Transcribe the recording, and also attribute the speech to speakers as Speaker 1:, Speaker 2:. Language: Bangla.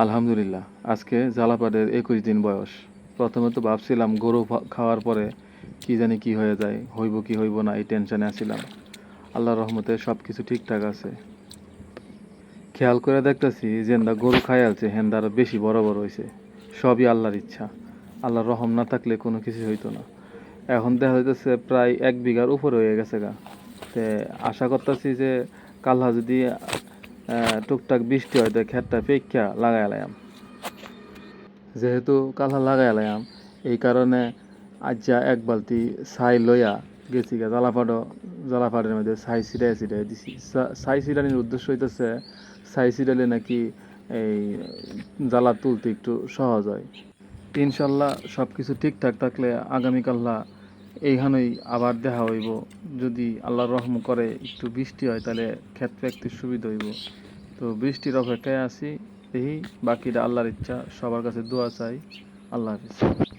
Speaker 1: আলহামদুলিল্লাহ, আজকে জালাপাড়ের একুশ দিন বয়স। প্রথমে তো ভাবছিলাম গরু খাওয়ার পরে কি জানি কি হয়ে যায়, হইব কি হইব না, এই টেনশনে আছিলাম। আল্লাহর রহমতে সব কিছু ঠিকঠাক আছে। খেয়াল করে দেখতেছি জেন্দা গরু খাই আছে হেন্দা আরও বেশি বড় বড় হয়েছে সবই আল্লাহর ইচ্ছা। আল্লাহর রহম না থাকলে কোনো কিছু হইতো না। এখন দেখা যাইতেছে প্রায় এক বিঘার উপরে হয়ে গেছে গা। তে আশা করতেছি যে কাল্লা যদি টুকটাক বৃষ্টি হয় তো খেতটা পেক্ষা লাগাই লাইম যেহেতু কাল্লা লাগাই লাইম এই কারণে আজ যা এক বালতি ছাই লইয়া গেছি গা জ্বালাপাড়ো জ্বালাপাড়ের মধ্যে ছাই ছিটাই ছিটাই দিছি। ছাই ছিটানির উদ্দেশ্য হইতেছে, ছাই ছিটালে নাকি এই জ্বালা তুলতে একটু সহজ হয়। ইনশাল্লাহ সব কিছু ঠিকঠাক থাকলে আগামীকাল্লা এইখানেই আবার দেখা হইব। যদি আল্লাহর রহম করে একটু বৃষ্টি হয়, তাহলে ক্ষেত একটু সুবিধা হইব। তো বৃষ্টির অপেক্ষায় আছি, এই বাকিটা আল্লাহর ইচ্ছা, সবার কাছে দোয়া চাই। আল্লাহ হাফিজ।